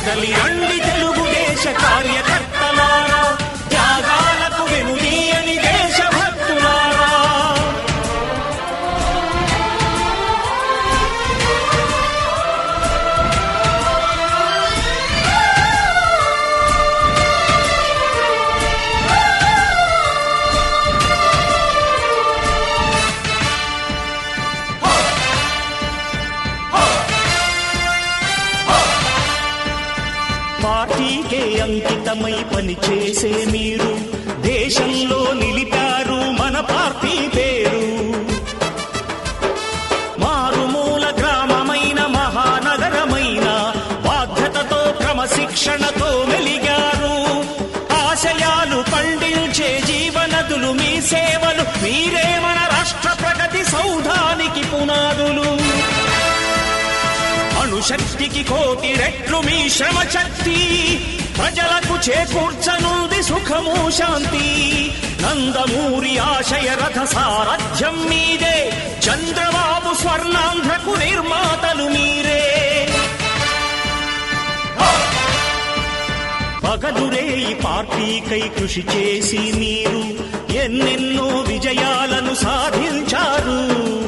కదలి రండి మీరే మన రాష్ట్ర ప్రగతి సౌధానికి పునాదులు. అణుశక్తికి కోటి రెట్లు మీ శ్రమ శక్తి ప్రజలకు చేకూర్చనుంది సుఖము శాంతి. నందమూరి ఆశయ రథ సారథ్యం మీదే. చంద్రబాబు స్వర్ణాంధ్రకు నిర్మాతలు మీరే. పగలురే ఈ పార్టీకై కృషి చేసి మీరు ఎన్నెన్నో విజయాలను సాధించారు.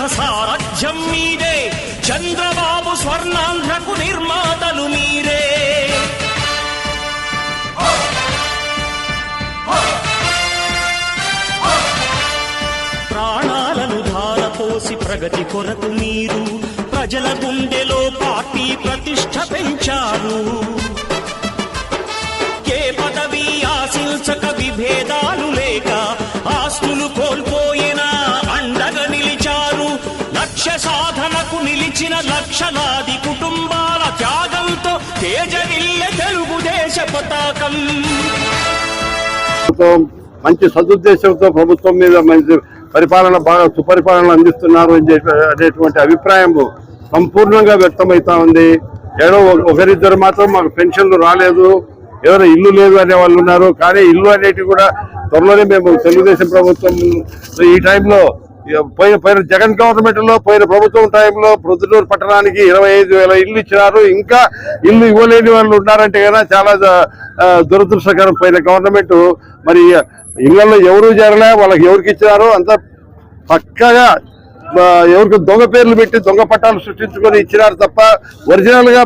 ఆశయ సారథ్యం మీదే చంద్రబాబు స్వర్ణాంధ్రకు నిర్మాతలు మీరే. ప్రాణాలను ధారపోసి ప్రగతి కొరకు మీరు ప్రజల గుండెలో పార్టీ ప్రతిష్ట పెంచారు. ఏ పదవి ఆశించక విభేదాలు లేక ఆస్తులు లక్షలాది కుటుంబాల త్యాగంతో తేజరిల్లె తెలుగుదేశ పతాకం. మంచి సదుద్దేశంతో ప్రభుత్వం మీద మంచి పరిపాలన బాగా సుపరిపాలన అందిస్తున్నారు అని చెప్పి అనేటువంటి అభిప్రాయం సంపూర్ణంగా వ్యక్తమవుతా ఉంది. ఏదో ఒకరిద్దరు మాత్రం మాకు పెన్షన్లు రాలేదు ఎవరో ఇల్లు లేదు అనే వాళ్ళు ఉన్నారు. కానీ ఇల్లు అనేటివి కూడా త్వరలోనే మేము తెలుగుదేశం ప్రభుత్వం ఈ టైంలో పోయిన పోయిన జగన్ గవర్నమెంట్లో పోయిన ప్రభుత్వం టైంలో ప్రొద్దుటూరు పట్టణానికి ఇరవై ఐదు వేల ఇల్లు ఇచ్చినారు. ఇంకా ఇల్లు ఇవ్వలేని వాళ్ళు ఉన్నారంటే కదా చాలా దురదృష్టకరం. పోయిన గవర్నమెంట్ మరి ఇళ్ళలో ఎవరు చేరలే వాళ్ళకి ఎవరికి ఇచ్చినారు? అంత పక్కగా ఎవరికి దొంగ పేర్లు పెట్టి దొంగ పట్టాలు సృష్టించుకొని ఇచ్చినారు తప్ప ఒరిజినల్గా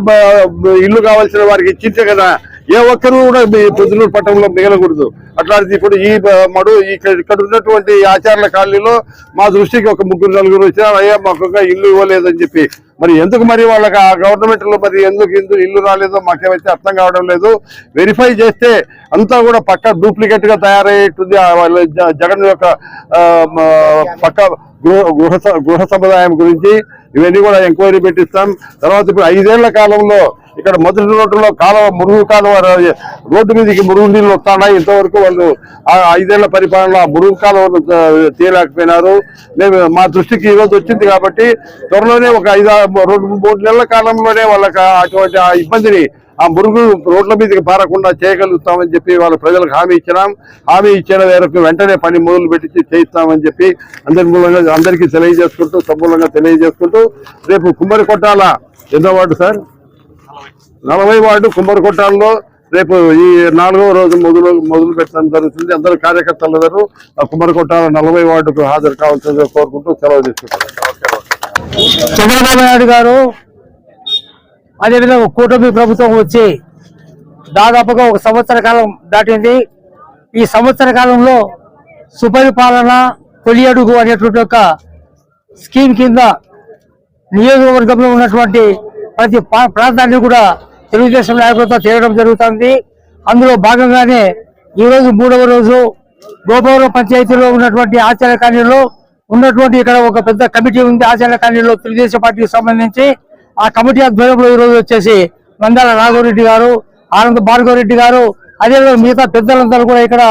ఇల్లు కావాల్సిన వారికి ఇచ్చించే కదా. ఏ ఒక్కరు కూడా మీ పొద్దునూరు పట్టణంలో మిగలకూడదు. అట్లాంటిది ఇప్పుడు ఈ మడు ఇక్కడ ఇక్కడ ఉన్నటువంటి ఆచార్ల కాలనీలో మా దృష్టికి ఒక ముగ్గురు నలుగురు వచ్చినారు. అయ్యా మాకు ఇంకా ఇల్లు ఇవ్వలేదని చెప్పి. మరి ఎందుకు మరి వాళ్ళకి ఆ గవర్నమెంట్లో మరి ఎందుకు ఇందు ఇల్లు రాలేదో మాకేమైతే అర్థం కావడం లేదు. వెరిఫై చేస్తే అంతా కూడా పక్క డూప్లికేట్గా తయారయ్యేటుంది ఆ వాళ్ళ జ- జగన్ యొక్క పక్క గృహ గృహ సముదాయం గురించి. ఇవన్నీ కూడా ఎంక్వైరీ పెట్టిస్తాం. తర్వాత ఇప్పుడు ఐదేళ్ళ కాలంలో ఇక్కడ మొదటి రోడ్డులో కాలువ మురుగు కాలువ రోడ్డు మీదకి మురుగు నీళ్ళు వస్తున్నాయి. ఇంతవరకు వాళ్ళు ఐదేళ్ళ పరిపాలన ఆ మురుగు కాలువను తీయలేకపోయినారు మేము మా దృష్టికి ఈ రోజు వచ్చింది కాబట్టి త్వరలోనే ఒక ఐదు రెండు మూడు నెలల కాలంలోనే వాళ్ళకి అటువంటి ఆ ఇబ్బందిని ఆ మురుగు రోడ్ల మీదకి పారకుండా చేయగలుగుతామని చెప్పి వాళ్ళ ప్రజలకు హామీ ఇచ్చినాం. హామీ ఇచ్చిన మేరకు వెంటనే పని మొదలు పెట్టి చేయిస్తామని చెప్పి అందరి మూలంగా అందరికీ తెలియజేసుకుంటూ సమూలంగా తెలియజేసుకుంటూ రేపు కుమ్మరి కొట్టాల ఎన్నో వార్డు సార్. నలభై వార్డు కుమ్మరికొట్టాల్లో రేపు ఈ నాలుగవ రోజు మొదలు మొదలు పెట్టడం జరుగుతుంది. అందరూ కార్యకర్తలందరూ ఆ కుమ్మరి నలభై వార్డుకు హాజరు కావాల్సిందిగా కోరుకుంటూ సెలవు తీసుకుంటారు చంద్రబాబు నాయుడు గారు అదేవిధంగా కూటమి ప్రభుత్వం వచ్చి దాదాపుగా ఒక సంవత్సర కాలం దాటింది. ఈ సంవత్సర కాలంలో సుపరిపాలన తొలి అడుగు అనేటువంటి ఒక స్కీమ్ కింద నియోజకవర్గంలో ఉన్నటువంటి ప్రతి పా- ప్రాంతాన్ని కూడా తెలుగుదేశం నాయకులతో చేయడం జరుగుతుంది. అందులో భాగంగానే ఈ రోజు మూడవ రోజు గోపవరం పంచాయతీలో ఉన్నటువంటి ఆచార్య కార్యంలో ఉన్నటువంటి ఇక్కడ ఒక పెద్ద కమిటీ ఉంది. ఆచార్య కార్యంలో తెలుగుదేశం పార్టీకి సంబంధించి ఆ కమిటీ ఆధ్వర్యంలో ఈ రోజు వచ్చేసి మందాల రాఘవరెడ్డి గారు ఆనంద్ భార్గవరెడ్డి గారు అదేవిధంగా మిగతా పెద్దలందరూ కూడా ఇక్కడ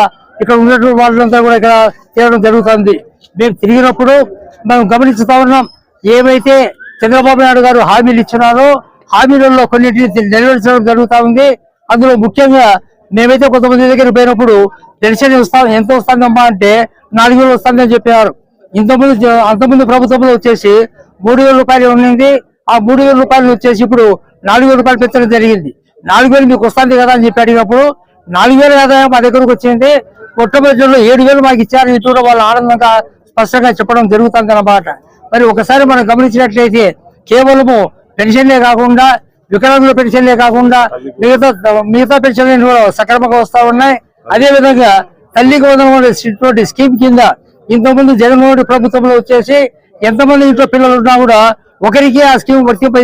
ఇక్కడ ఉన్నటువంటి వాళ్ళంతా కూడా ఇక్కడ చేయడం జరుగుతుంది. మేము తిరిగినప్పుడు మనం గమనించుతా ఉన్నాం. ఏమైతే చంద్రబాబు నాయుడు గారు హామీలు ఇచ్చినారో హామీలలో కొన్నింటిని నెరవేర్చడం జరుగుతూ ఉంది. అందులో ముఖ్యంగా మేమైతే కొంతమంది దగ్గర పోయినప్పుడు పెన్షన్ వస్తాం ఎంత వస్తుందమ్మా అంటే నాలుగు వేలు వస్తుందని చెప్పారు. ఇంతకుముందు అంతకుముందు ప్రభుత్వంలో వచ్చేసి మూడు వేల రూపాయలు ఉండింది ఆ మూడు వేల రూపాయలు వచ్చేసి ఇప్పుడు నాలుగు వేల రూపాయలు పెంచడం జరిగింది. నాలుగు వేలు మీకు వస్తుంది కదా అని చెప్పి అడిగినప్పుడు నాలుగు వేల ఆదాయం మా దగ్గరకు వచ్చింది. మొట్టమొదటిలో ఏడు వేలు మాకు ఇచ్చారు. ఇటు వాళ్ళు ఆనందంగా స్పష్టంగా చెప్పడం జరుగుతుంది అన్నమాట మరి ఒకసారి మనం గమనించినట్లయితే కేవలము పెన్షన్లే కాకుండా వికలాంగుల పెన్షన్లే కాకుండా మిగతా మిగతా పెన్షన్లు కూడా సక్రమంగా వస్తూ ఉన్నాయి. అదేవిధంగా తల్లికి వందనం స్కీమ్ కింద ఇంతకుముందు జగన్మోహన్ రెడ్డి ప్రభుత్వంలో వచ్చేసి ఎంతమంది ఇంట్లో పిల్లలు ఉన్నా కూడా ఒకరికి ఆ స్కీమ్ వర్తింప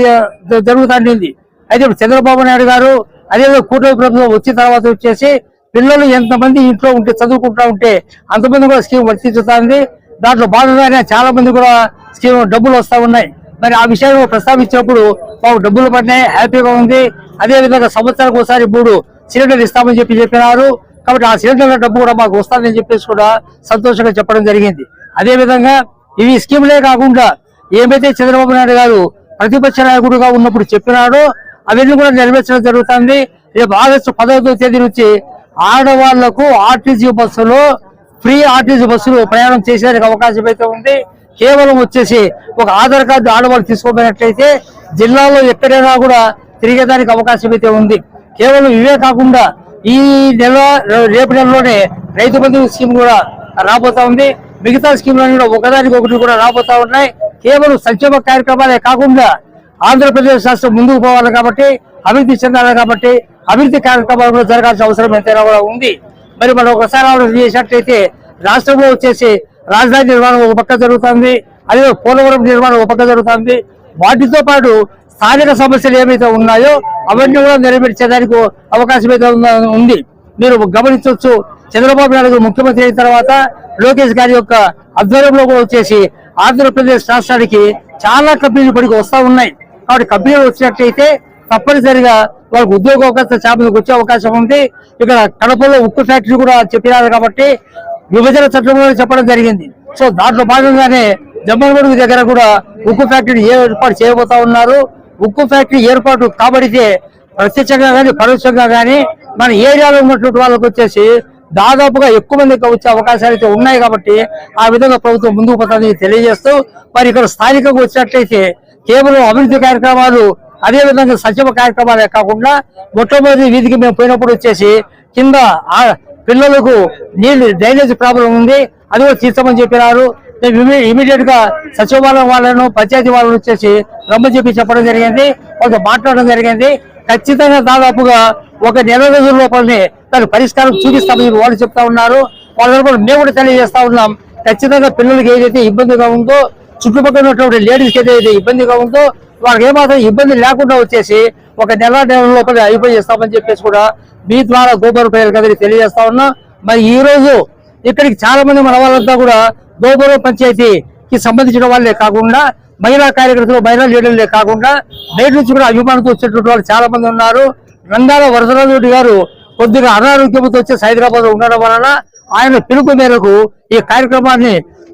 జరుగుతుంది. అయితే చంద్రబాబు నాయుడు గారు అదేవిధంగా కూటమి ప్రభుత్వం వచ్చిన తర్వాత వచ్చేసి పిల్లలు ఎంతమంది ఇంట్లో ఉంటే చదువుకుంటా ఉంటే అంతమంది కూడా స్కీమ్ వర్తించుతుంది. దాంట్లో భాగంగానే చాలా మంది కూడా స్కీమ్ డబ్బులు వస్తూ ఉన్నాయి. మరి ఆ విషయాన్ని ప్రస్తావించినప్పుడు మాకు డబ్బులు పడినాయి హ్యాపీగా ఉంది. అదేవిధంగా సంవత్సరాలకు సంవత్సరానికి ఒకసారి మూడు సిలిండర్లు ఇస్తామని చెప్పి చెప్పినారు. కాబట్టి ఆ సిలిండర్ల డబ్బు కూడా మాకు వస్తుందని చెప్పేసి కూడా సంతోషంగా చెప్పడం జరిగింది. అదేవిధంగా ఇవి స్కీములే కాకుండా ఏమైతే చంద్రబాబు నాయుడు గారు ప్రతిపక్ష నాయకుడుగా ఉన్నప్పుడు చెప్పినాడో అవన్నీ కూడా నెరవేర్చడం జరుగుతుంది. రేపు ఆగస్టు పదహైదో తేదీ నుంచి ఆడవాళ్ళకు ఆర్టీసీ బస్సులో ఫ్రీ ఆర్టీసీ బస్సులు ప్రయాణం చేసేందుకు అవకాశం అయితే ఉంది. కేవలం వచ్చేసి ఒక ఆధార్ కార్డు ఆడవాళ్ళు తీసుకోపోయినట్లయితే జిల్లాలో ఎక్కడైనా కూడా తిరిగేదానికి అవకాశం అయితే ఉంది. కేవలం ఇవే కాకుండా ఈ నెల రేపు నెలలోనే రైతు బంధు స్కీమ్ కూడా రాబోతా ఉంది. మిగతా స్కీమ్లన్నీ కూడా ఒకదానికి ఒకటి కూడా రాబోతా ఉన్నాయి. కేవలం సంక్షేమ కార్యక్రమాలే కాకుండా ఆంధ్రప్రదేశ్ రాష్ట్రం ముందుకు పోవాలి కాబట్టి అభివృద్ధి చెందాలి కాబట్టి అభివృద్ధి కార్యక్రమాలు కూడా జరగాల్సిన అవసరం ఎంతైనా కూడా ఉంది. మరి మనం ఒకసారి ఆలోచన చేసినట్లయితే రాష్ట్రంలో వచ్చేసి రాజధాని నిర్మాణం ఒక పక్క జరుగుతుంది అదే పోలవరం నిర్మాణం ఒక పక్క జరుగుతుంది. వాటితో పాటు స్థానిక సమస్యలు ఏమైతే ఉన్నాయో అవన్నీ కూడా నెరవేర్చేదానికి అవకాశం అయితే ఉంది మీరు గమనించవచ్చు చంద్రబాబు నాయుడు ముఖ్యమంత్రి అయిన తర్వాత లోకేష్ గారి యొక్క ఆధ్వర్యంలో కూడా వచ్చేసి ఆంధ్రప్రదేశ్ రాష్ట్రానికి చాలా కంపెనీలు ఇప్పటికి వస్తూ ఉన్నాయి. కాబట్టి కంపెనీలు వచ్చినట్లయితే తప్పనిసరిగా వాళ్ళకి ఉద్యోగ అవకాశం చేపలకు వచ్చే అవకాశం ఉంది. ఇక్కడ కడపలో ఉక్కు ఫ్యాక్టరీ కూడా చెప్పినారు కాబట్టి విభజన చట్టంలో చెప్పడం జరిగింది. సో దాంట్లో భాగంగానే జమ్మలమడుగు దగ్గర కూడా ఉక్కు ఫ్యాక్టరీ ఏర్పాటు చేయబోతా ఉన్నారు. ఉక్కు ఫ్యాక్టరీ ఏర్పాటు కాబడితే ప్రత్యక్షంగా కానీ పరోక్షంగా కానీ మన ఏరియాలో ఉన్నటువంటి వాళ్ళకి వచ్చేసి దాదాపుగా ఎక్కువ మందికి వచ్చే అవకాశాలు అయితే ఉన్నాయి కాబట్టి ఆ విధంగా ప్రభుత్వం ముందుకు పోతుందని తెలియజేస్తూ మరి ఇక్కడ స్థానికంగా వచ్చినట్లయితే కేవలం అభివృద్ధి కార్యక్రమాలు అదే విధంగా సంక్షేమ కార్యక్రమాలే కాకుండా మొట్టమొదటి వీధికి మేము పోయినప్పుడు వచ్చేసి కింద పిల్లలకు నీళ్ళు డ్రైనేజ్ ప్రాబ్లం ఉంది. అది కూడా తీర్చమని చెప్పినారు. ఇమీడియట్గా సచివాలయం వాళ్ళను పంచాయతీ వాళ్ళను వచ్చేసి రమ్మని చెప్పి చెప్పడం జరిగింది. వాళ్ళతో మాట్లాడడం జరిగింది. ఖచ్చితంగా దాదాపుగా ఒక నెల రోజుల లోపలనే దానికి పరిష్కారం చూపిస్తామని చెప్పి వాళ్ళు చెప్తా ఉన్నారు. వాళ్ళని కూడా మేము కూడా తెలియజేస్తా ఉన్నాం. ఖచ్చితంగా పిల్లలకి ఏదైతే ఇబ్బందిగా ఉందో చుట్టుపక్కల ఉన్నటువంటి లేడీస్కి ఏదైతే ఇబ్బందిగా ఉందో వాళ్ళకి ఏమాత్రం ఇబ్బంది లేకుండా వచ్చేసి ఒక నెల నెల లోపల అయిపోయి చేస్తామని చెప్పేసి కూడా మీ ద్వారా గోపూర్ ప్రజలకు అందరికీ తెలియజేస్తా ఉన్నా. మరి ఈ రోజు ఇక్కడికి చాలా మంది మన వాళ్ళంతా కూడా గోపూర్ పంచాయతీకి సంబంధించిన వాళ్ళే కాకుండా మహిళా కార్యకర్తలు మహిళా లీడర్లే కాకుండా బయట నుంచి కూడా అభిమానులతో వచ్చేటువంటి వాళ్ళు చాలా మంది ఉన్నారు. నందాల వరదరాజు గారు కొద్దిగా అనారోగ్యంతో వచ్చేసి హైదరాబాద్ ఉండడం వలన ఆయన పిలుపు మేరకు ఈ కార్యక్రమాన్ని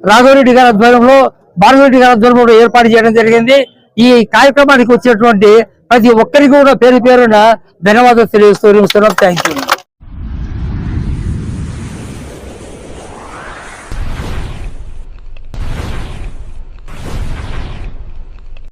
రాఘవరెడ్డి గారి ఆధ్వర్యంలో భారతరెడ్డి గారి ఆధ్వర్యంలో ఏర్పాటు చేయడం జరిగింది. ఈ కార్యక్రమానికి వచ్చేటువంటి ప్రతి ఒక్కరికి కూడా పేరు పేరున ధన్యవాదాలు తెలియజేస్తూ థ్యాంక్ యూ